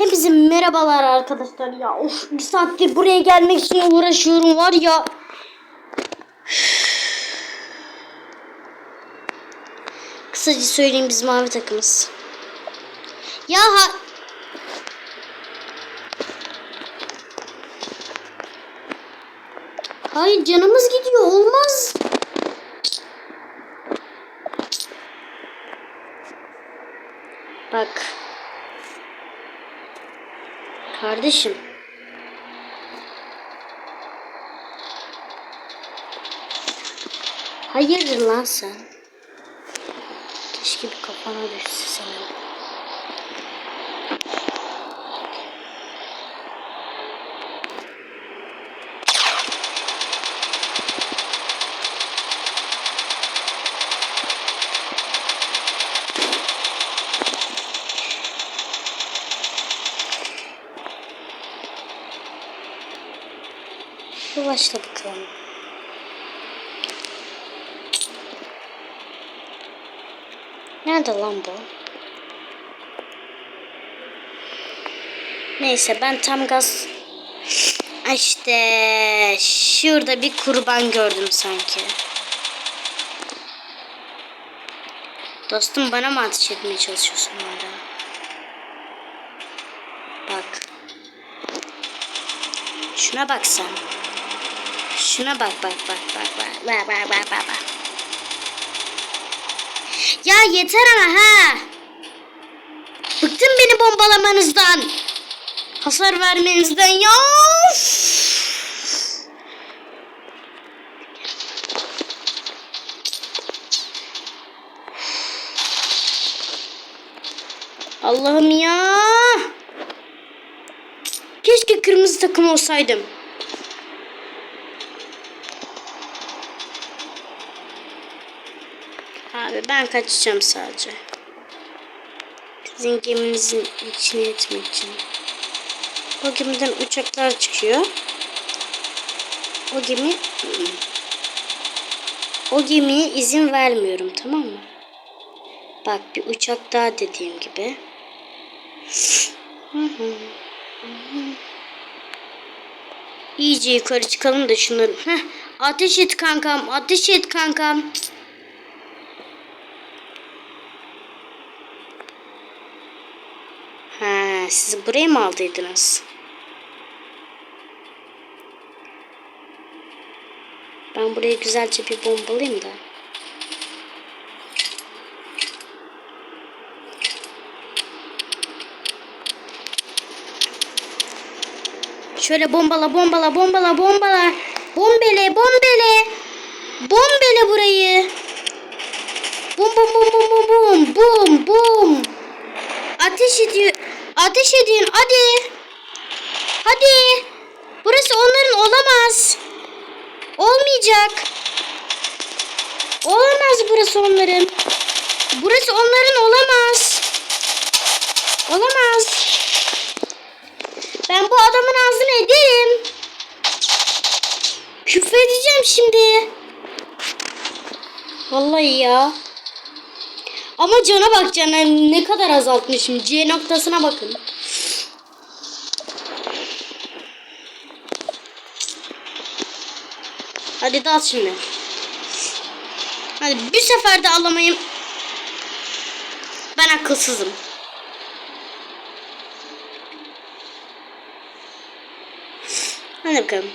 Hepinize merhabalar arkadaşlar ya. Of bir saattir buraya gelmek için uğraşıyorum var ya. Kısaca söyleyeyim biz mavi takımız. Ya ha... Hayır canımız gidiyor olmaz. Bak. Kardeşim. Hayırdır lan sen? Keşke bir kafana düşse senin. Bir başla bakalım. Nerede lan bu? Neyse ben tam gaz... İşte şurada bir kurban gördüm sanki. Dostum bana mı ateş etmeye çalışıyorsun hala? Bak. Şuna bak sen. Şuna bak bak bak bak bak bak bak bak bak. Ya yeter ama ha. Bıktım beni bombalamanızdan. Hasar vermenizden ya. Allah'ım ya. Keşke kırmızı takım olsaydım. Abi ben kaçacağım sadece. Sizin geminizin içine etmek için. O gemiden uçaklar çıkıyor. O gemi... O gemiye izin vermiyorum tamam mı? Bak bir uçak daha dediğim gibi. İyice yukarı çıkalım da şunları. Heh, ateş et kankam, ateş et kankam. Ha, siz burayı mı aldıydınız? Ben burayı güzelce bir bombalayayım da. Şöyle bombala bombala bombala bombala. Bombele bombele. Bombele burayı. Bum bum bum bum bum bum bum bum. Ateş ediyor. Ateş edin hadi. Hadi. Burası onların olamaz. Olmayacak. Olamaz burası onların. Burası onların olamaz. Olamaz. Ben bu adamın ağzını ederim. Küfredeceğim şimdi. Vallahi ya. Ama cana bak cana ne kadar azaltmışım. C noktasına bakın. Hadi dal şimdi. Hadi bir seferde alamayayım. Ben akılsızım. Hadi bakalım.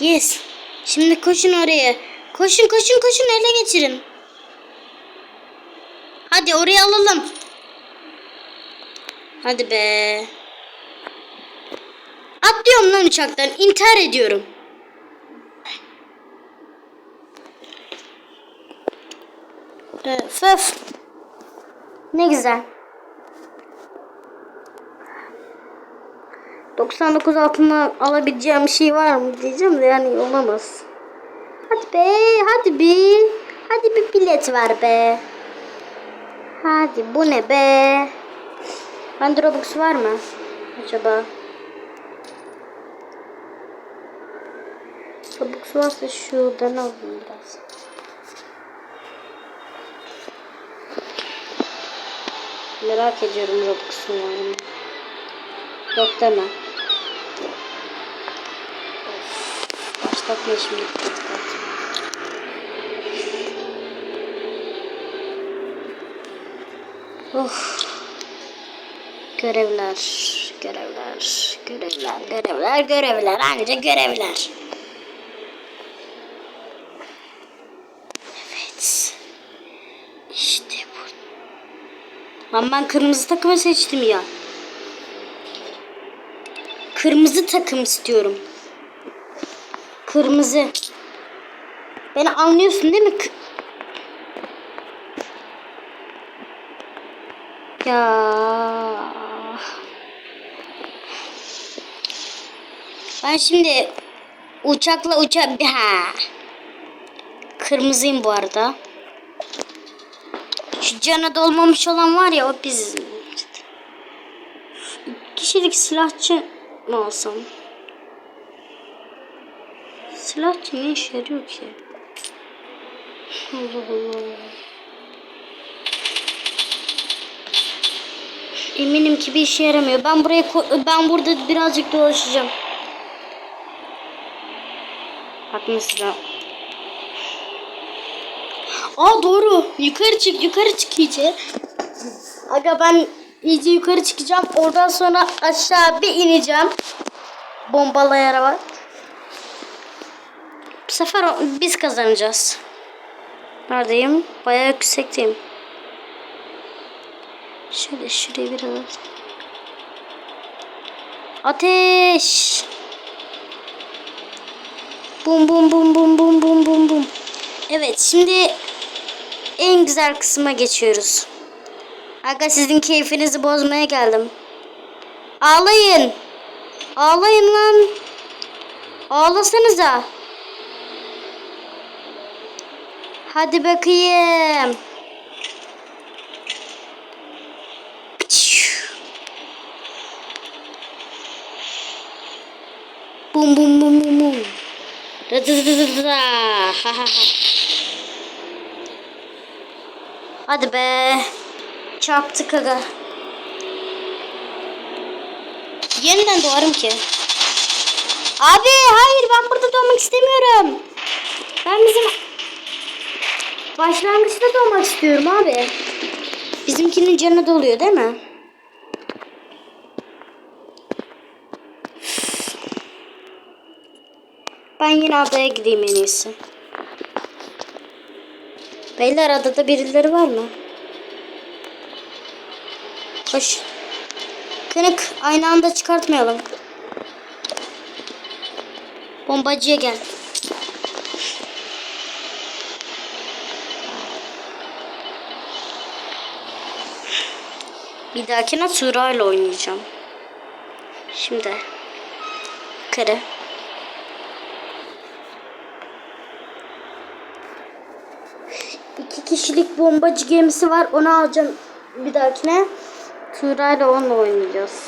Yes. Şimdi koşun oraya. Koşun koşun koşun ele geçirin. Hadi oraya alalım. Hadi be. Atlıyorum lan uçaktan. İntihar ediyorum. Öf öf. Ne güzel. 99 altından alabileceğim şey var mı diyeceğim de yani olamaz. Hadi be, hadi be. Hadi bir bilet ver be. Hadi bu ne be? Bende Robux var mı? Acaba? Robux varsa şuradan alayım biraz. Merak ediyorum Robux'un yani. Yok deme. Başlatma şimdi. Of. Görevler, görevler, görevler, görevler, görevler, anca görevler. Evet. İşte bu. Lan ben kırmızı takımı seçtim ya. Kırmızı takım istiyorum. Kırmızı. Beni anlıyorsun değil mi? K- ya. Ben şimdi uçakla uça ha. Kırmızıyım bu arada. Şu cana dolmamış olan var ya o biziz. Kişilik silahçı mı olsam? Silahçı ne işe yarıyor ki? Allah Allah. Eminim ki bir işe yaramıyor. Ben buraya ben burada birazcık dolaşacağım. Bak mesela. Aa doğru. Yukarı çık, yukarı çık iyice. Aga ben iyice yukarı çıkacağım. Oradan sonra aşağı bir ineceğim. Bombalayarak. Bu sefer biz kazanacağız. Neredeyim? Bayağı yüksekteyim. Şöyle şuraya biraz. Ateş! Bum bum bum bum bum bum bum bum. Evet şimdi en güzel kısma geçiyoruz. Aga sizin keyfinizi bozmaya geldim. Ağlayın. Ağlayın lan. Ağlasanıza. Hadi bakayım. Bum bum bum bum bum. Rıdıdıdıdıda. Ha ha ha. Hadi be. Çarptık aga. Yeniden doğarım ki. Abi hayır ben burada doğmak istemiyorum. Ben bizim başlangıçta doğmak istiyorum abi. Bizimkinin canı doluyor değil mi? Ben yine adaya gideyim en iyisi. Beyler adada birileri var mı? Koş. Kınık aynı anda çıkartmayalım. Bombacıya gel. Bir dahakine Tura ile oynayacağım. Şimdi. Kare. Kişilik bombacı gemisi var. Onu alacağım bir dahakine. Tura ile onunla oynayacağız.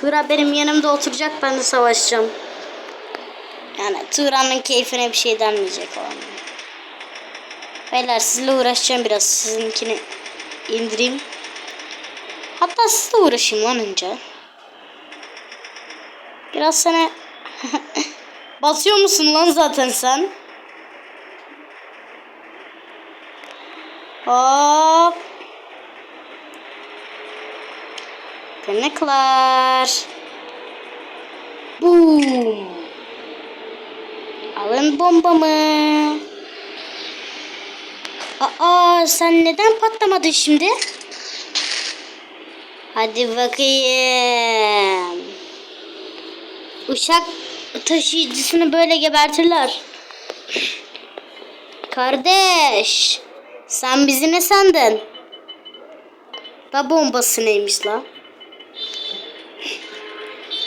Tura benim yanımda oturacak ben de savaşacağım. Yani Tura'nın keyfine bir şey denmeyecek o an. Beyler sizle uğraşacağım biraz. Sizinkini indireyim. Hatta sizle uğraşayım lan önce. Biraz sana... Basıyor musun lan zaten sen? Hop. Kınıklar. Boom. Alın bombamı. Aa sen neden patlamadın şimdi? Hadi bakayım. Uşak taşıyıcısını böyle gebertirler. Kardeş. Sen bizi ne sandın? Da bombası neymiş la?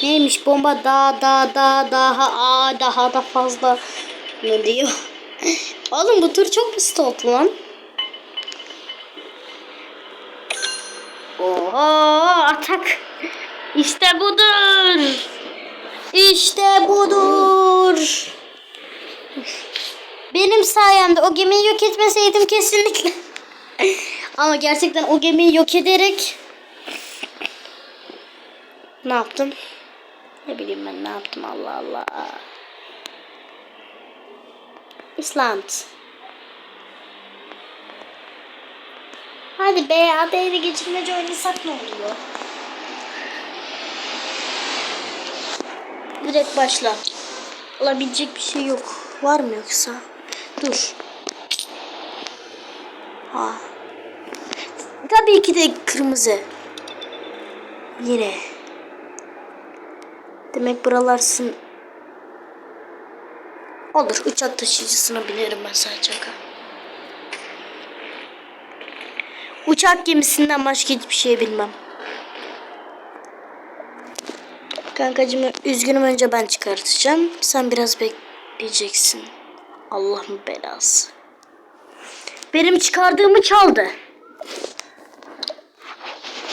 Neymiş bomba daha daha daha daha aa, daha da fazla ne diyor? Oğlum bu tur çok basit oldu lan. Oha atak. İşte budur. İşte budur. Benim sayemde o gemiyi yok etmeseydim kesinlikle. Ama gerçekten o gemiyi yok ederek ne yaptım? Ne bileyim ben ne yaptım Allah Allah. İsland. Hadi be hadi eve geçirmece oynasak ne oluyor? Direkt başla. Olabilecek bir şey yok. Var mı yoksa? Dur. Ha. Tabii ki de kırmızı. Yine. Demek buralarsın. Olur. Uçak taşıyıcısına binerim ben sadece. Uçak gemisinden başka hiçbir şey bilmem. Kankacığım üzgünüm önce ben çıkartacağım. Sen biraz bekleyeceksin. Allah'ın belası. Benim çıkardığımı çaldı.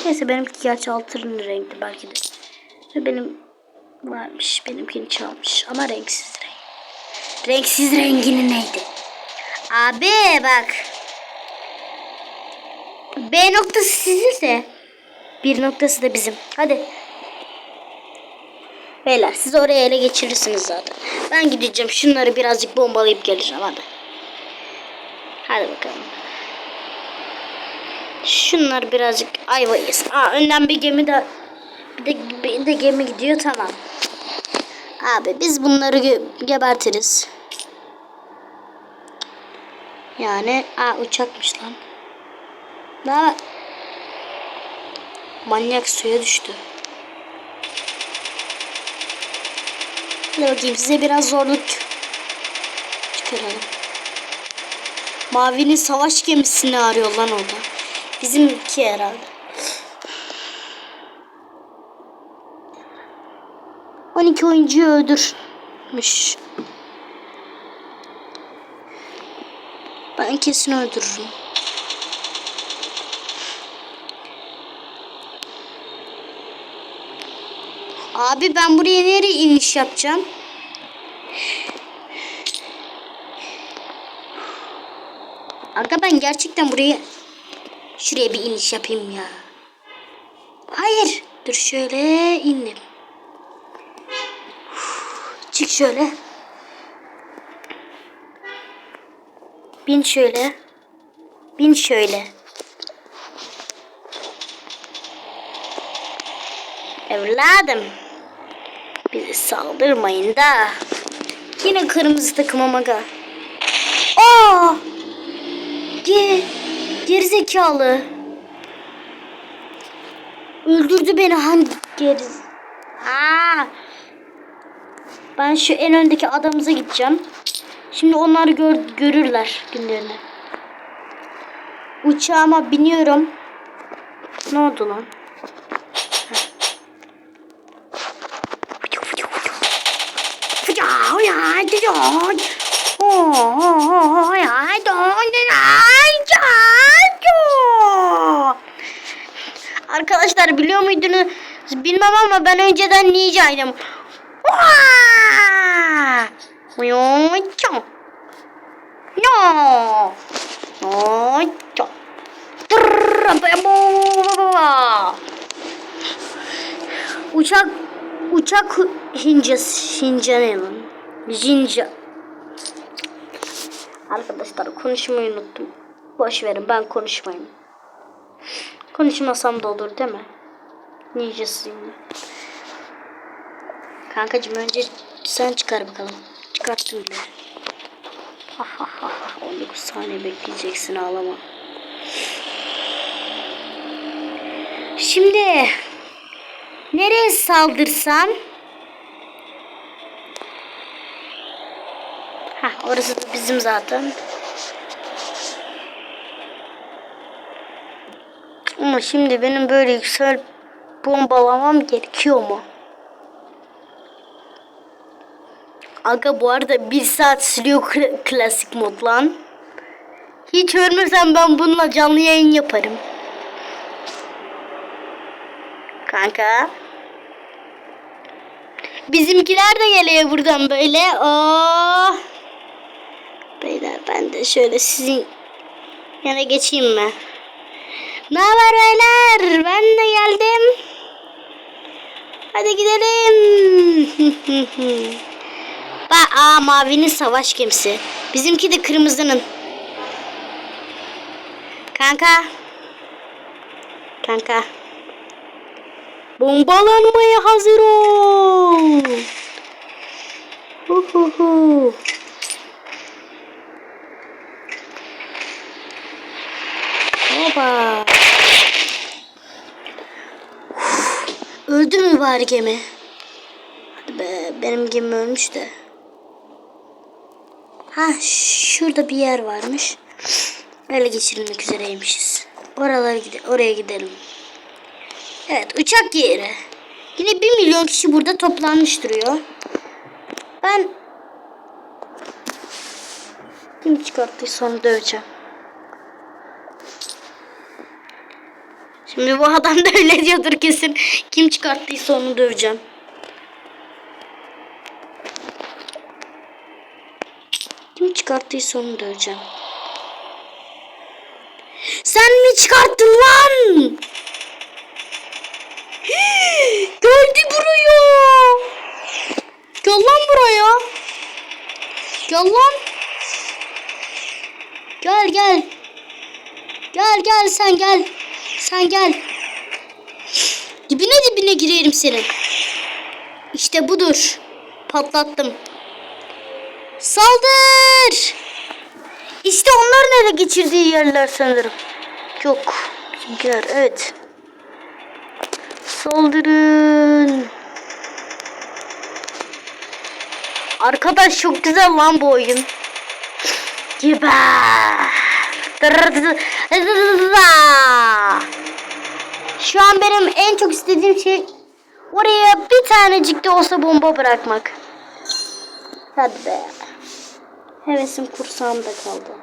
Neyse benimki gerçi altın renkli belki de. Ve benim varmış. Benimkini çalmış. Ama renksiz renk. Renksiz rengini neydi? Abi bak. B noktası sizin bir noktası da bizim. Hadi. Beyler siz oraya ele geçirirsiniz zaten. Ben gideceğim şunları birazcık bombalayıp geleceğim hadi. Hadi bakalım. Şunlar birazcık ayva yesin. Aa önden bir gemi de bir de, bir de gemi gidiyor tamam. Abi biz bunları ge- gebertiriz. Yani aa uçakmış lan. Daha manyak suya düştü. Hadi bakayım size biraz zorluk çıkaralım. Mavinin savaş gemisini arıyor lan orada. Bizimki herhalde. On iki oyuncuyu öldürmüş. Ben kesin öldürürüm. Abi ben buraya nereye iniş yapacağım? Aga ben gerçekten buraya şuraya bir iniş yapayım ya. Hayır. Dur şöyle indim. Çık şöyle. Bin şöyle. Bin şöyle. Evladım. Bize saldırmayın da. Yine kırmızı takım amaga. Aa! Ge gerizekalı. Öldürdü beni hangi geri... Aa! Ben şu en öndeki adamıza gideceğim. Şimdi onlar gör, görürler günlerini. Uçağıma biniyorum. Ne oldu lan? Arkadaşlar biliyor muydunuz? Bilmem ama ben önceden ninjaydım. No. No. Uçak uçak hincası hinca ne lan? Jinja. Arkadaşlar konuşmayı unuttum. Boş verin ben konuşmayayım. Konuşmasam da olur değil mi? Ninjasıyım. Kankacığım önce sen çıkar bakalım. Çıkarttım bile. Ha ha ha ha. 19 saniye bekleyeceksin ağlama. Şimdi nereye saldırsam? Ha orası da bizim zaten. Ama şimdi benim böyle yüksel bombalamam gerekiyor mu? Aga bu arada bir saat sürüyor kla- klasik mod lan. Hiç ölmesem ben bununla canlı yayın yaparım. Kanka. Bizimkiler de geliyor buradan böyle. Oh. Beyler ben de şöyle sizin yana geçeyim mi? Ne haber beyler? Ben de geldim. Hadi gidelim. Bak aa mavinin savaş gemisi. Bizimki de kırmızının. Kanka. Kanka. Bombalanmaya hazır ol. Hu hu hu. Hopa. Öldü mü bari gemi? Hadi be benim gemi ölmüş de. Ha şurada bir yer varmış. Ele geçirilmek üzereymişiz. Oralara gide oraya gidelim. Evet uçak yeri. Yine bir milyon kişi burada toplanmış duruyor. Ben kim çıkarttıysa onu döveceğim. Şimdi bu adam da öyle diyordur kesin. Kim çıkarttıysa onu döveceğim. Kim çıkarttıysa onu döveceğim. Sen mi çıkarttın lan? Geldi buraya. Gel lan buraya. Gel lan. Gel gel. Gel gel sen gel. Sen gel. Dibine dibine girerim senin. İşte budur. Patlattım. Saldır. İşte onların ele geçirdiği yerler sanırım. Yok. Bizimkiler evet. Saldırın. Arkadaş çok güzel lan bu oyun. Geber. Şu an benim en çok istediğim şey oraya bir tanecik de olsa bomba bırakmak. Hadi be. Hevesim kursağımda kaldı.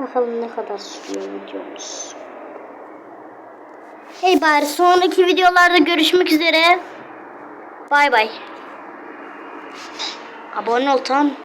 Bakalım ne kadar sürüyor videomuz. Hey bari sonraki videolarda görüşmek üzere. Bay bay. Abone ol tamam.